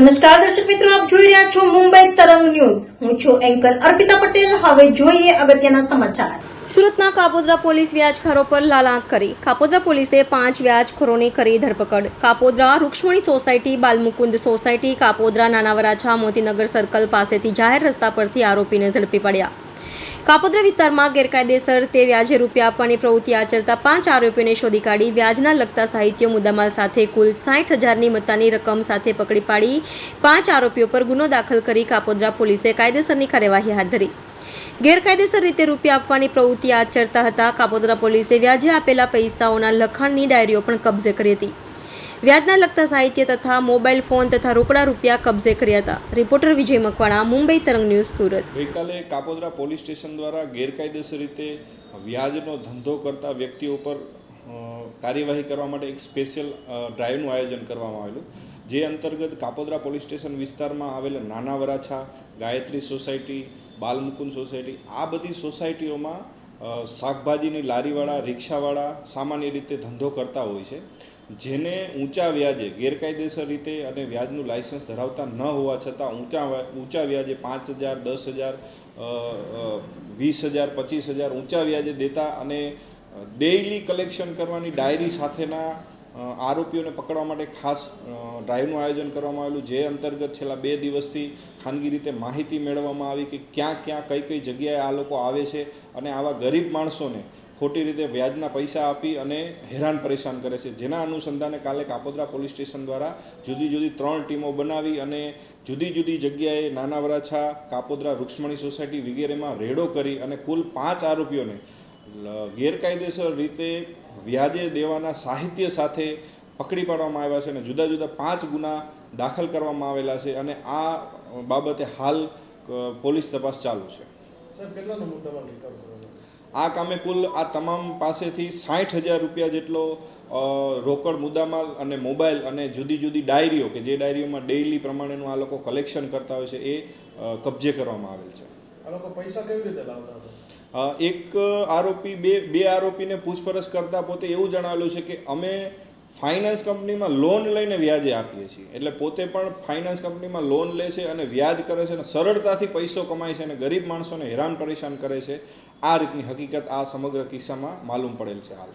નમસ્કાર, દર્શક મિત્રો, આપ જોઈ રહ્યા છો મુંબઈ તરંગ ન્યૂઝ. હું છું એન્કર અર્પિતા પટેલ. હવે જોઈએ અગત્યના સમાચાર. સુરતના કાપોદ્રા પોલીસ વ્યાજખોરો પર લાલાંક કરી. કાપોદ્રા પોલીસે પાંચ વ્યાજખોરોની કરી ધરપકડ. Kapodra Rukshmani society, Balmukund society, Kapodra Nana Varachha Motinagar circle પાસેથી જાહેર રસ્તા પરથી આરોપીને ઝડપી પડ્યા. કાપોદ્રા વિસ્તારમાં ગેરકાયદેસર તે વ્યાજે રૂપિયા આપવાની પ્રવૃત્તિ આચરતા પાંચ આરોપીઓને શોધી કાઢી વ્યાજના લગતા સાહિત્ય મુદ્દામાલ સાથે કુલ સાઠ હજારની મત્તાની રકમ સાથે પકડી પાડી પાંચ આરોપીઓ પર ગુનો દાખલ કરી કાપોદ્રા પોલીસે કાયદેસરની કાર્યવાહી હાથ ધરી. ગેરકાયદેસર રીતે રૂપિયા આપવાની પ્રવૃત્તિ આચરતા હતા. કાપોદ્રા પોલીસે વ્યાજે આપેલા પૈસાઓના લખાણની ડાયરીઓ પણ કબજે કરી હતી. વ્યાજના લગતા સાહિત્ય તથા મોબાઈલ ફોન તથા રોકડા રૂપિયા કબજે કર્યા હતા. રિપોર્ટર વિજય મકવાણા, મુંબઈ તરંગ ન્યૂઝ, સુરત. ગઈકાલે કાપોદરા પોલીસ સ્ટેશન દ્વારા ગેરકાયદેસર રીતે વ્યાજનો ધંધો કરતા વ્યક્તિઓ પર કાર્યવાહી કરવા માટે એક સ્પેશિયલ ડ્રાઈવનું આયોજન કરવામાં આવેલું. જે અંતર્ગત કાપોદરા પોલીસ સ્ટેશન વિસ્તારમાં આવેલા નાના વરાછા, ગાયત્રી સોસાયટી, બાલમુકુંદ સોસાયટી, આ બધી સોસાયટીઓમાં શાકભાજીની લારીવાળા, રિક્ષાવાળા સામાન્ય રીતે ધંધો કરતા હોય છે. જેને ઊંચા વ્યાજે, ગેરકાયદેસર રીતે અને વ્યાજનું લાયસન્સ ધરાવતા ન હોવા છતાં ઊંચા ઊંચા વ્યાજે પાંચ હજાર, દસ હજાર વીસ હજાર, પચીસ હજાર ઊંચા વ્યાજે દેતા અને ડેઇલી કલેક્શન કરવાની ડાયરી સાથેના આરોપીઓને પકડવા માટે ખાસ ડ્રાઈવનું આયોજન કરવામાં આવેલું, જે અંતર્ગત છેલ્લા બે દિવસથી ખાનગી રીતે માહિતી મેળવવામાં આવી કે ક્યાં ક્યાં કઈ કઈ જગ્યાએ આ લોકો આવે છે અને આવા ગરીબ માણસોને ખોટી રીતે વ્યાજના પૈસા આપી અને હેરાન પરેશાન કરે છે. જેના અનુસંધાને કાલે કાપોદ્રા પોલીસ સ્ટેશન દ્વારા જુદી જુદી ત્રણ ટીમો બનાવી અને જુદી જુદી જગ્યાએ નાના વરાછા, કાપોદ્રા રૂક્ષ્મણી સોસાયટી વગેરેમાં રેડો કરી અને કુલ પાંચ આરોપીઓને ગેરકાયદેસર રીતે વ્યાજે દેવાના સાહિત્ય સાથે પકડી પાડવામાં આવ્યા છે અને જુદા જુદા પાંચ ગુના દાખલ કરવામાં આવેલા છે અને આ બાબતે હાલ પોલીસ તપાસ ચાલુ છે. આ કામે કુલ આ તમામ પાસેથી સાઠ હજાર રૂપિયા જેટલો રોકડ મુદ્દામાલ અને મોબાઈલ અને જુદી જુદી ડાયરીઓ કે જે ડાયરીઓમાં ડેઇલી પ્રમાણેનું આ લોકો કલેક્શન કરતા હોય છે એ કબજે કરવામાં આવેલ છે. આ લોકો પૈસા કેવી રીતે લાવતા હતા? એક આરોપી બે બે આરોપીને પૂછપરછ કરતા પોતે એવું જણાવેલું છે કે અમે ફાઇનાન્સ કંપનીમાં લોન લઈને વ્યાજે આપીએ છીએ. એટલે પોતે પણ ફાઇનાન્સ કંપનીમાં લોન લે છે અને વ્યાજ કરે છે અને સરળતાથી પૈસો કમાય છે અને ગરીબ માણસોને હેરાન પરેશાન કરે છે. આ રીતની હકીકત આ સમગ્ર કિસ્સામાં માલુમ પડેલ છે હાલ.